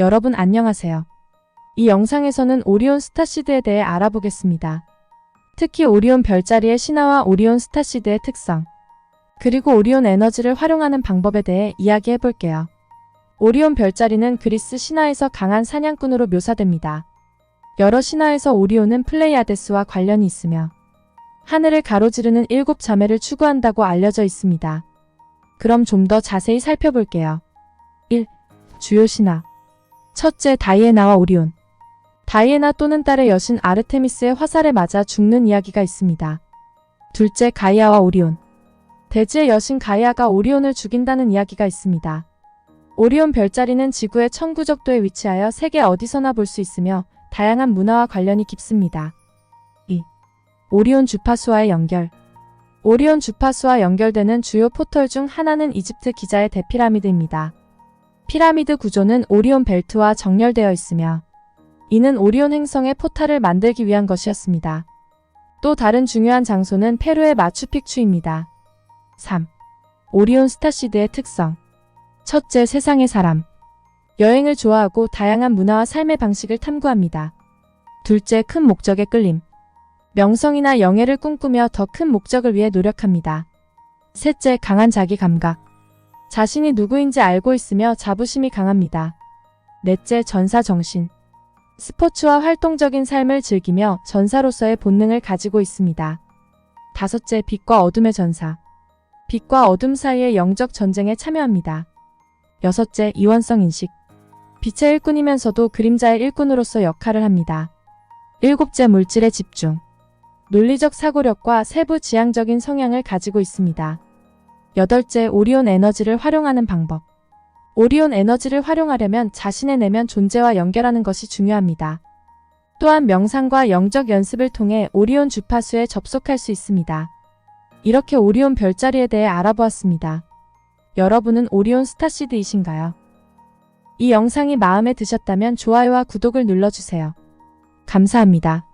여러분 안녕하세요. 이 영상에서는 오리온 스타시드에 대해 알아보겠습니다. 특히 오리온 별자리의 신화와 오리온 스타시드의 특성, 그리고 오리온 에너지를 활용하는 방법에 대해 이야기해 볼게요. 오리온 별자리는 그리스 신화에서 강한 사냥꾼으로 묘사됩니다. 여러 신화에서 오리온은 플레이아데스와 관련이 있으며 하늘을 가로지르는 일곱 자매를 추구한다고 알려져 있습니다. 그럼 좀 더 자세히 살펴볼게요. 1. 주요 신화 첫째 다이애나와 오리온 다이애나 또는 딸의 여신 아르테미스의 화살에 맞아 죽는 이야기가 있습니다. 둘째 가이아와 오리온 대지의 여신 가이아가 오리온을 죽인다는 이야기가 있습니다. 오리온 별자리는 지구의 천구적도에 위치하여 세계 어디서나 볼 수 있으며 다양한 문화와 관련이 깊습니다. 2. 오리온 주파수와의 연결 오리온 주파수와 연결되는 주요 포털 중 하나는 이집트 기자의 대피라미드입니다. 피라미드 구조는 오리온 벨트와 정렬되어 있으며 이는 오리온 행성의 포탈을 만들기 위한 것이었습니다. 또 다른 중요한 장소는 페루의 마추픽추입니다. 3. 오리온 스타시드의 특성 첫째 세상의 사람 여행을 좋아하고 다양한 문화와 삶의 방식을 탐구합니다. 둘째 큰 목적에 끌림 명성이나 영예를 꿈꾸며 더 큰 목적을 위해 노력합니다. 셋째 강한 자기 감각 자신이 누구인지 알고 있으며 자부심이 강합니다. 넷째 전사 정신. 스포츠와 활동적인 삶을 즐기며 전사로서의 본능을 가지고 있습니다. 다섯째 빛과 어둠의 전사. 빛과 어둠 사이의 영적 전쟁에 참여합니다. 여섯째 이원성 인식. 빛의 일꾼이면서도 그림자의 일꾼으로서 역할을 합니다. 일곱째 물질의 집중. 논리적 사고력과 세부 지향적인 성향을 가지고 있습니다. 여덟째, 오리온 에너지를 활용하는 방법. 오리온 에너지를 활용하려면 자신의 내면 존재와 연결하는 것이 중요합니다. 또한 명상과 영적 연습을 통해 오리온 주파수에 접속할 수 있습니다. 이렇게 오리온 별자리에 대해 알아보았습니다. 여러분은 오리온 스타시드이신가요? 이 영상이 마음에 드셨다면 좋아요와 구독을 눌러주세요. 감사합니다.